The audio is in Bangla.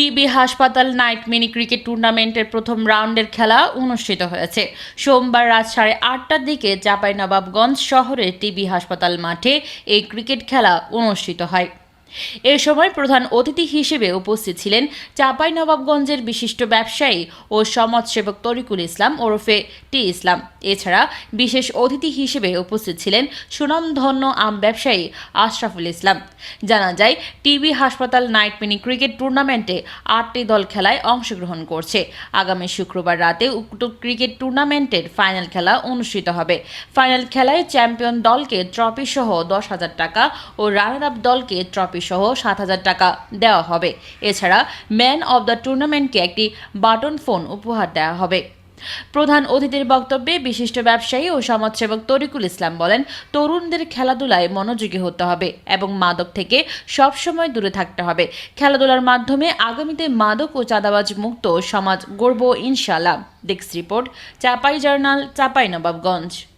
টিবি হাসপাতাল নাইট মিনি ক্রিকেট টুর্নামেন্টের প্রথম রাউন্ডের খেলা অনুষ্ঠিত হয়েছে। সোমবার রাত সাড়ে আটটার দিকে চাঁপাইনবাবগঞ্জ শহরে টিবি হাসপাতাল মাঠে এই ক্রিকেট খেলা অনুষ্ঠিত হয়। এ সময় প্রধান অতিথি হিসেবে উপস্থিত ছিলেন চাঁপাইনবাবগঞ্জের বিশিষ্ট ব্যবসায়ী ও সমাজসেবক তরিকুল ইসলাম ওরফে টি ইসলাম। এছাড়া বিশেষ অতিথি হিসেবে উপস্থিত ছিলেন সুনামধন্য আম ব্যবসায়ী আশরাফুল ইসলাম। জানা যায়, টিবি হাসপাতাল নাইট মিনি ক্রিকেট টুর্নামেন্টে আটটি দল খেলায় অংশগ্রহণ করছে। আগামী শুক্রবার রাতে উক্ত ক্রিকেট টুর্নামেন্টের ফাইনাল খেলা অনুষ্ঠিত হবে। ফাইনাল খেলায় চ্যাম্পিয়ন দলকে ট্রফি সহ দশ হাজার টাকা ও রানার আপ দলকে ট্রফি সহ সাত হাজার টাকা দেওয়া হবে। এছাড়া ম্যান অব দ্য টুর্নামেন্টকে একটি বাটন ফোন উপহার দেওয়া হবে। প্রধান অতিথির বক্তব্যে বিশিষ্ট ব্যবসায়ী ও সমাজসেবক তরিকুল ইসলাম বলেন, তরুণদের খেলাধুলায় মনোযোগী হতে হবে এবং মাদক থেকে সবসময় দূরে থাকতে হবে। খেলাধুলার মাধ্যমে আগামীতে মাদক ও চাঁদাবাজ মুক্ত সমাজ গড়ব ইনশাল্লাহ desk report, Chapai journal, Chapai Nawabganj.